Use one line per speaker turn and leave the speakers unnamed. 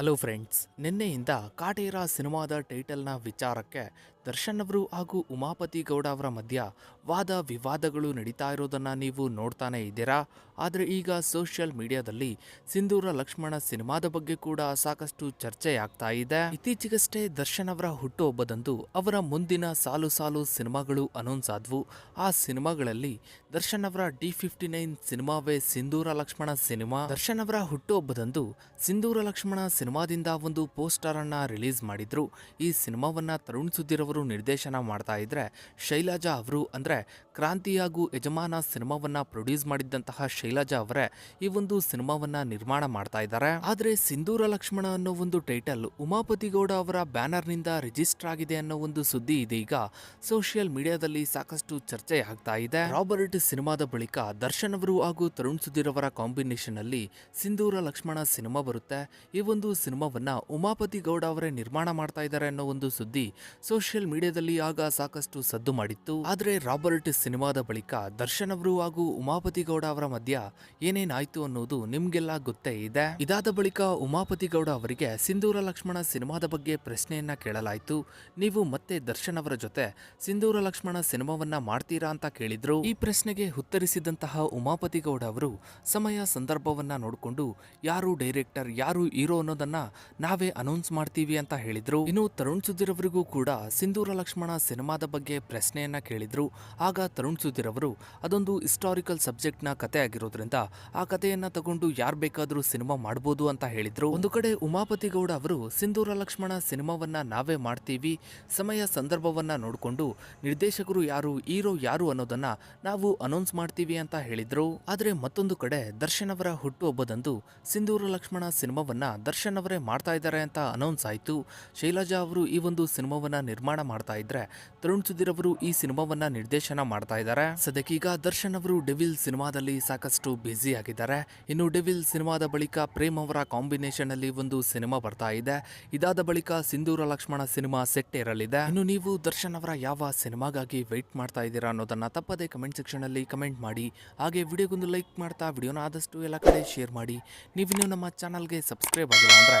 Hello friends ನಿನ್ನೆಯಿಂದ ಕಾಟೇರ ಸಿನಿಮಾದ ಟೈಟಲ್ನ ವಿಚಾರಕ್ಕೆ ದರ್ಶನ್ ಅವರು ಹಾಗೂ ಉಮಾಪತಿ ಗೌಡ ಅವರ ಮಧ್ಯ ವಾದ ವಿವಾದಗಳು ನಡೀತಾ ಇರೋದನ್ನ ನೀವು ನೋಡ್ತಾನೆ ಇದ್ದೀರಾ? ಆದರೆ ಈಗ ಸೋಷಿಯಲ್ ಮೀಡಿಯಾದಲ್ಲಿ ಸಿಂಧೂರ ಲಕ್ಷ್ಮಣ ಸಿನಿಮಾದ ಬಗ್ಗೆ ಕೂಡ ಸಾಕಷ್ಟು ಚರ್ಚೆ ಆಗ್ತಾ ಇದೆ. ಇತ್ತೀಚೆಗಷ್ಟೇ ದರ್ಶನ್ ಅವರ ಹುಟ್ಟುಹಬ್ಬದಂದು ಅವರ ಮುಂದಿನ ಸಾಲು ಸಾಲು ಸಿನಿಮಾಗಳು ಅನೌನ್ಸ್ ಆದ್ವು. ಆ ಸಿನಿಮಾಗಳಲ್ಲಿ ದರ್ಶನ್ ಅವರ ಡಿ ಫಿಫ್ಟಿ ನೈನ್ ಸಿನಿಮಾವೇ ಸಿಂಧೂರ ಲಕ್ಷ್ಮಣ ಸಿನಿಮಾ. ದರ್ಶನ್ ಅವರ ಹುಟ್ಟುಹಬ್ಬದಂದು ಸಿಂಧೂರ ಲಕ್ಷ್ಮಣ ಸಿನಿಮಾದಿಂದ ಒಂದು ಪೋಸ್ಟರ್ ಅನ್ನ ರಿಲೀಸ್ ಮಾಡಿದ್ರು. ಈ ಸಿನಿಮಾವನ್ನ ತರುಣ್ ಸುಧೀರ್ ಅವರು ನಿರ್ದೇಶನ ಮಾಡ್ತಾ ಇದ್ರೆ ಶೈಲಜಾ ಅವರು ಅಂದರೆ ಕ್ರಾಂತಿ ಹಾಗೂ ಯಜಮಾನ ಸಿನಿಮಾವನ್ನ ಪ್ರೊಡ್ಯೂಸ್ ಮಾಡಿದ್ದಂತಹ ಶೈಲಜಾ ಅವರೇ ಈ ಒಂದು ಸಿನಿಮಾವನ್ನ ನಿರ್ಮಾಣ ಮಾಡ್ತಾ ಇದ್ದಾರೆ. ಆದರೆ ಸಿಂಧೂರ ಲಕ್ಷ್ಮಣ ಅನ್ನೋ ಒಂದು ಟೈಟಲ್ ಉಮಾಪತಿಗೌಡ ಅವರ ಬ್ಯಾನರ್ನಿಂದ ರಿಜಿಸ್ಟರ್ ಆಗಿದೆ ಅನ್ನೋ ಒಂದು ಸುದ್ದಿ ಇದೀಗ ಸೋಷಿಯಲ್ ಮೀಡಿಯಾದಲ್ಲಿ ಸಾಕಷ್ಟು ಚರ್ಚೆ ಆಗ್ತಾ ಇದೆ. ರಾಬರ್ಟ್ ಸಿನಿಮಾದ ಬಳಿಕ ದರ್ಶನ್ ಅವರು ಹಾಗೂ ತರುಣ್ ಸುಧೀರ್ ಅವರ ಕಾಂಬಿನೇಷನ್ ಅಲ್ಲಿ ಸಿಂಧೂರ ಲಕ್ಷ್ಮಣ ಸಿನಿಮಾ ಬರುತ್ತೆ. ಈ ಒಂದು ಸಿನಿಮಾವನ್ನ ಉಮಾಪತಿ ಗೌಡ ಅವರೇ ನಿರ್ಮಾಣ ಮಾಡ್ತಾ ಇದ್ದಾರೆ ಅನ್ನೋ ಒಂದು ಸುದ್ದಿ ಸೋಷಿಯಲ್ ಮೀಡಿಯಾದಲ್ಲಿ ಆಗ ಸಾಕಷ್ಟು ಸದ್ದು ಮಾಡಿತ್ತು. ಆದರೆ ರಾಬರ್ಟ್ ಸಿನಿಮಾದ ಬಳಿಕ ದರ್ಶನ್ ಅವರು ಹಾಗೂ ಉಮಾಪತಿ ಗೌಡ ಅವರ ಮಧ್ಯ ಏನೇನಾಯ್ತು ಅನ್ನೋದು ನಿಮ್ಗೆಲ್ಲ ಗೊತ್ತೇ ಇದೆ. ಇದಾದ ಬಳಿಕ ಉಮಾಪತಿ ಗೌಡ ಅವರಿಗೆ ಸಿಂಧೂರ ಲಕ್ಷ್ಮಣ ಸಿನಿಮಾದ ಬಗ್ಗೆ ಪ್ರಶ್ನೆಯನ್ನ ಕೇಳಲಾಯಿತು. ನೀವು ಮತ್ತೆ ದರ್ಶನ್ ಅವರ ಜೊತೆ ಸಿಂಧೂರ ಲಕ್ಷ್ಮಣ ಸಿನಿಮಾವನ್ನ ಮಾಡ್ತೀರಾ ಅಂತ ಕೇಳಿದ್ರು. ಈ ಪ್ರಶ್ನೆಗೆ ಉತ್ತರಿಸಿದಂತಹ ಉಮಾಪತಿ ಗೌಡ ಅವರು ಸಮಯ ಸಂದರ್ಭವನ್ನ ನೋಡಿಕೊಂಡು ಯಾರು ಡೈರೆಕ್ಟರ್, ಯಾರು ಹೀರೋ ಅನ್ನೋದನ್ನ ನಾವೇ ಅನೌನ್ಸ್ ಮಾಡ್ತೀವಿ ಅಂತ ಹೇಳಿದ್ರು. ಇನ್ನು ತರುಣ್ ಸುಧೀರ್ ಅವರಿಗೂ ಕೂಡ ಸಿಂಧೂರ ಲಕ್ಷ್ಮಣ ಸಿನಿಮಾದ ಬಗ್ಗೆ ಪ್ರಶ್ನೆಯನ್ನ ಕೇಳಿದ್ರು. ಆಗ ತರುಣ್ ಸುಧೀರ್ ಅವರು, ಅದೊಂದು ಹಿಸ್ಟಾರಿಕಲ್ ಸಬ್ಜೆಕ್ಟ್ನ ಕತೆ ಆಗಿರೋದ್ರಿಂದ ಆ ಕಥೆಯನ್ನ ತಗೊಂಡು ಯಾರು ಬೇಕಾದ್ರೂ ಸಿನಿಮಾ ಮಾಡ್ಬೋದು ಅಂತ ಹೇಳಿದ್ರು. ಒಂದು ಕಡೆ ಉಮಾಪತಿ ಗೌಡ ಅವರು, ಸಿಂಧೂರ ಲಕ್ಷ್ಮಣ ಸಿನಿಮಾವನ್ನ ನಾವೇ ಮಾಡ್ತೀವಿ, ಸಮಯ ಸಂದರ್ಭವನ್ನ ನೋಡಿಕೊಂಡು ನಿರ್ದೇಶಕರು ಯಾರು, ಹೀರೋ ಯಾರು ಅನ್ನೋದನ್ನ ನಾವು ಅನೌನ್ಸ್ ಮಾಡ್ತೀವಿ ಅಂತ ಹೇಳಿದ್ರು. ಆದ್ರೆ ಮತ್ತೊಂದು ಕಡೆ ದರ್ಶನ್ ಅವರ ಹುಟ್ಟುಹಬ್ಬದಂದು ಸಿಂಧೂರ ಲಕ್ಷ್ಮಣ ಸಿನಿಮಾವನ್ನ ದರ್ಶನ್ ಅವರೇ ಮಾಡ್ತಾ ಇದ್ದಾರೆ ಅಂತ ಅನೌನ್ಸ್ ಆಯ್ತು. ಶೈಲಜಾ ಅವರು ಈ ಒಂದು ಸಿನಿಮಾವನ್ನ ನಿರ್ಮಾಣ ಮಾಡ್ತಾ ಇದ್ರೆ ತರುಣ್ ಸುಧೀರ್ ಅವರು ಈ ಸಿನಿಮಾವನ್ನ ನಿರ್ದೇಶನ ಮಾಡ್ತಾ ಇದ್ದಾರೆ. ಸದ್ಯಕ್ಕೀಗ ದರ್ಶನ್ ಅವರು ಡೆವಿಲ್ ಸಿನಿಮಾದಲ್ಲಿ ಸಾಕಷ್ಟು ಬ್ಯುಸಿ ಆಗಿದ್ದಾರೆ. ಇನ್ನು ಡೆವಿಲ್ ಸಿನಿಮಾದ ಬಳಿಕ ಪ್ರೇಮ್ ಅವರ ಕಾಂಬಿನೇಷನ್ ಅಲ್ಲಿ ಒಂದು ಸಿನಿಮಾ ಬರ್ತಾ ಇದೆ. ಇದಾದ ಬಳಿಕ ಸಿಂಧೂರ ಲಕ್ಷ್ಮಣ ಸಿನಿಮಾ ಸೆಟ್ ಇರಲಿದೆ ಇನ್ನು ನೀವು ದರ್ಶನ್ ಅವರ ಯಾವ ಸಿನಿಮಾಗಾಗಿ ವೆಯ್ಟ್ ಮಾಡ್ತಾ ಇದ್ದೀರಾ ಅನ್ನೋದನ್ನ ತಪ್ಪದೆ ಕಮೆಂಟ್ ಸೆಕ್ಷನ್ ಅಲ್ಲಿ ಕಮೆಂಟ್ ಮಾಡಿ. ಹಾಗೆ ವಿಡಿಯೋಗೊಂದು ಲೈಕ್ ಮಾಡ್ತಾ, ವಿಡಿಯೋನ ಆದಷ್ಟು ಎಲ್ಲ ಕಡೆ ಶೇರ್ ಮಾಡಿ. ನೀವು ನಮ್ಮ ಚಾನಲ್ಗೆ ಸಬ್ಸ್ಕ್ರೈಬ್ ಆಗಿಲ್ಲ ಅಂದ್ರೆ